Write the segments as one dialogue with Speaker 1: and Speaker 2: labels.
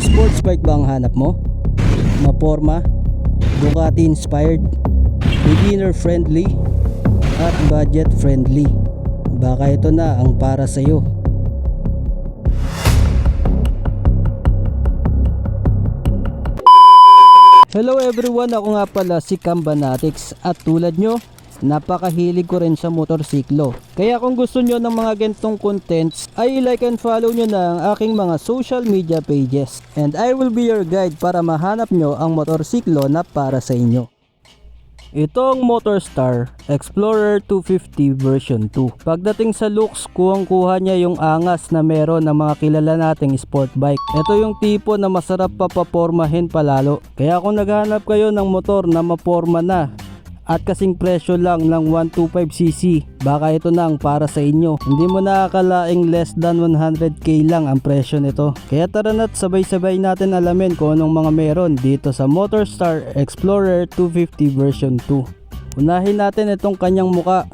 Speaker 1: Sports bike ba ang hanap mo? Maporma? Ducati inspired? Beginner friendly? At budget friendly? Baka ito na ang para sa'yo. Hello everyone, ako nga pala si Kambanatics at tulad nyo, napakahilig ko rin sa motorsiklo. Kaya kung gusto nyo ng mga gantong contents, ay like and follow nyo na ang aking mga social media pages. And I will be your guide para mahanap nyo ang motorsiklo na para sa inyo. Ito ang Motorstar Explorer 250 version 2. Pagdating sa looks, kuwang-kuha niya yung angas na meron ng mga kilala nating sport bike. Ito yung tipo na masarap papapormahin palalo. Kaya kung naghahanap kayo ng motor na maporma na at kasing presyo lang ng 125cc, baka ito na ang para sa inyo. Hindi mo nakakalaing less than 100k lang ang presyo nito. Kaya tara na't sabay-sabay natin alamin kung anong mga meron dito sa Motorstar Explorer 250 version 2. Unahin natin itong kanyang muka.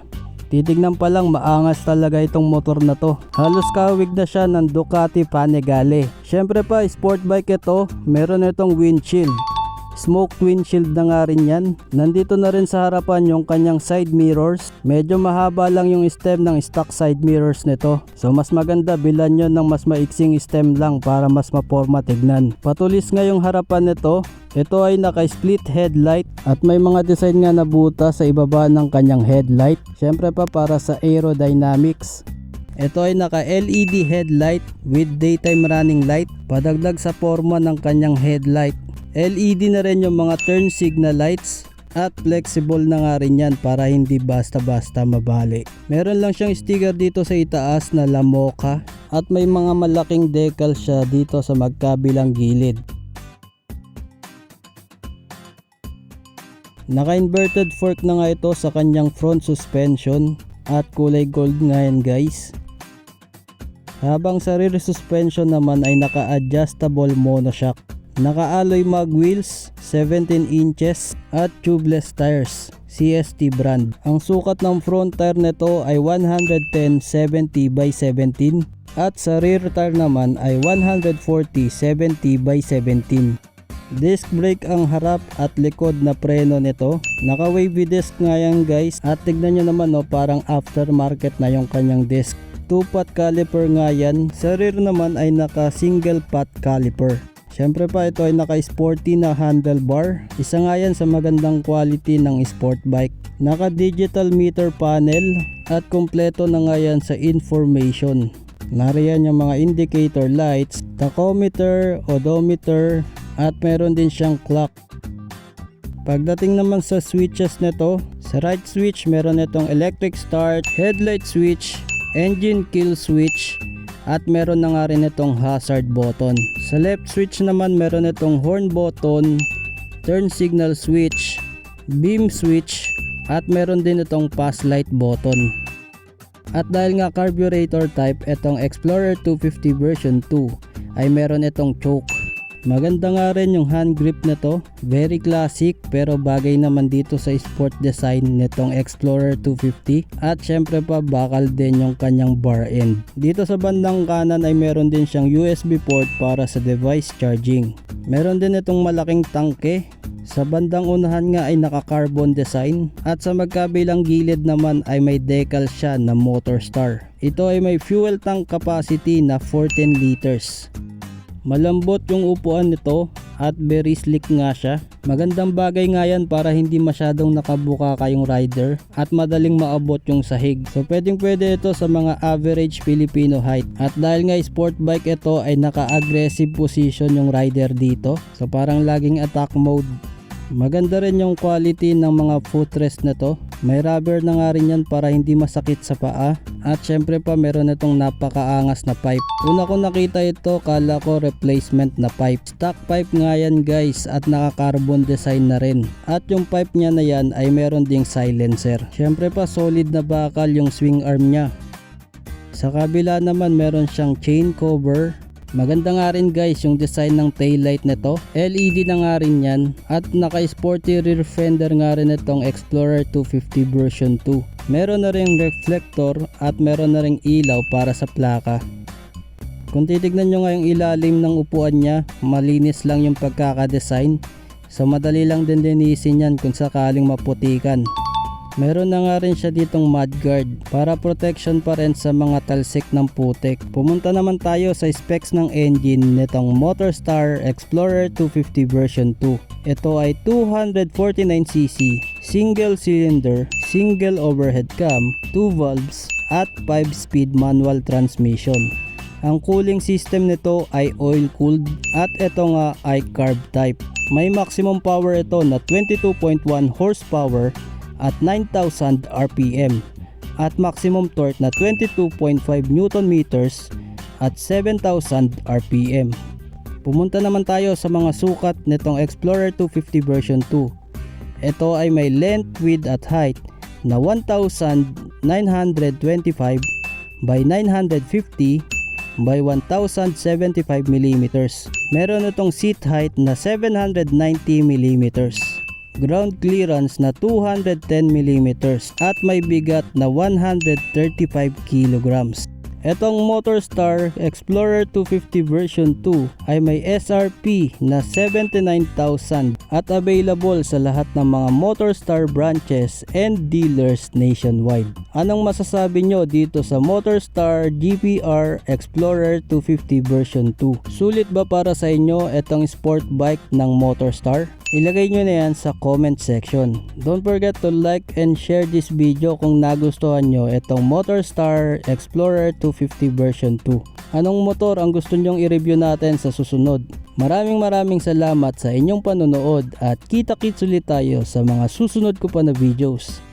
Speaker 1: Titignan pa lang maangas talaga itong motor na to. Halos kawig na siya ng Ducati Panigale. Syempre pa sport bike ito, meron itong windshield. Smoke windshield na nga rin yan. Nandito na rin sa harapan yung kanyang side mirrors. Medyo mahaba lang yung stem ng stock side mirrors nito. So mas maganda bilan nyo ng mas maiksing stem lang para mas maporma tignan. Patulis nga yung harapan nito. Ito ay naka-split headlight at may mga design nga na buta sa ibaba ng kanyang headlight. Syempre pa para sa aerodynamics. Ito ay naka LED headlight with daytime running light. Padagdag sa forma ng kanyang headlight. LED na rin yung mga turn signal lights at flexible na nga rin yan para hindi basta-basta mabali. Meron lang siyang sticker dito sa itaas na Lamoka at may mga malaking decal siya dito sa magkabilang gilid. Naka-inverted fork na nga ito sa kanyang front suspension at kulay gold nga yan guys. Habang sa rear suspension naman ay naka-adjustable monoshock. Naka-alloy mag wheels, 17 inches at tubeless tires, CST brand. Ang sukat ng front tire nito ay 110-70 by 17 at sa rear tire naman ay 140-70 by 17. Disc brake ang harap at likod na preno nito. Naka wavy disc nga yan guys at tignan nyo naman no, parang aftermarket na yung kanyang disc. 2-pot caliper nga yan. Sa rear naman ay naka single pot caliper. Siyempre pa ito ay naka-sporty na handlebar. Isa nga yan sa magandang quality ng sport bike. Naka-digital meter panel at kompleto na nga yan sa information. Nariyan yung mga indicator lights, tachometer, odometer, at meron din siyang clock. Pagdating naman sa switches nito, sa right switch meron itong electric start, headlight switch, engine kill switch, at meron na nga rin itong hazard button. Sa left switch naman meron itong horn button, turn signal switch, beam switch, at meron din itong pass light button. At dahil nga carburetor type, itong Explorer 250 version 2 ay meron itong choke. Maganda nga rin yung hand grip nito. Very classic pero bagay naman dito sa sport design nitong Explorer 250. At syempre pa bakal din yung kanyang bar end. Dito sa bandang kanan ay meron din siyang USB port para sa device charging. Meron din itong malaking tangke. Sa bandang unahan nga ay naka-carbon design at sa magkabilang gilid naman ay may decal siya na Motorstar. Ito ay may fuel tank capacity na 14 liters. Malambot yung upuan nito at very slick nga siya. Magandang bagay nga yan para hindi masyadong nakabuka kayong rider at madaling maabot yung sahig. So pwedeng pwede ito sa mga average Filipino height. At dahil nga sport bike ito ay naka-aggressive position yung rider dito. So parang laging attack mode. Maganda rin yung quality ng mga footrest na to. May rubber na nga rin yan para hindi masakit sa paa. At syempre pa meron itong napakaangas na pipe. Una ko nakita ito, kala ko replacement na pipe. Stock pipe nga yan guys at naka-carbon design na rin. At yung pipe niya na yan ay meron ding silencer. Syempre pa solid na bakal yung swing arm niya. Sa kabila naman meron siyang chain cover Maganda nga rin guys yung design ng taillight nito. LED na nga rin yan. At naka-sporty rear fender nga rin itong Explorer 250 version 2. Meron na rin reflector at meron na rin ilaw para sa plaka. Kung titignan nyo nga yung ilalim ng upuan niya, malinis lang yung pagkakadesign. So madali lang din linisin yan kung sakaling maputikan. Meron na nga rin siya ditong mudguard para protection pa rin sa mga talsik ng putik. Pumunta naman tayo sa specs ng engine nitong Motorstar Explorer 250 version 2. Ito ay 249cc, single cylinder, single overhead cam, 2 valves at 5 speed manual transmission. Ang cooling system nito ay oil cooled at ito nga ay carb type. May maximum power ito na 22.1 horsepower at 9,000 RPM at maximum torque na 22.5 Newton meters at 7,000 RPM. Pumunta naman tayo sa mga sukat nitong Explorer 250 version 2. Ito ay may length, width at height na 1,925 by 950 by 1,075 mm. Meron itong seat height na 790 mm ground clearance na 210 mm at may bigat na 135 kg. Etong Motorstar Explorer 250 version 2 ay may SRP na 79,000 at available sa lahat ng mga Motorstar branches and dealers nationwide. Anong masasabi nyo dito sa Motorstar GPR Explorer 250 version 2? Sulit ba para sa inyo itong sport bike ng Motorstar? Ilagay nyo na yan sa comment section. Don't forget to like and share this video kung nagustuhan nyo itong Motorstar Explorer 250 version 2. Anong motor ang gusto nyong i-review natin sa susunod? Maraming maraming salamat sa inyong panonood at kita-kits ulit tayo sa mga susunod ko pa na videos.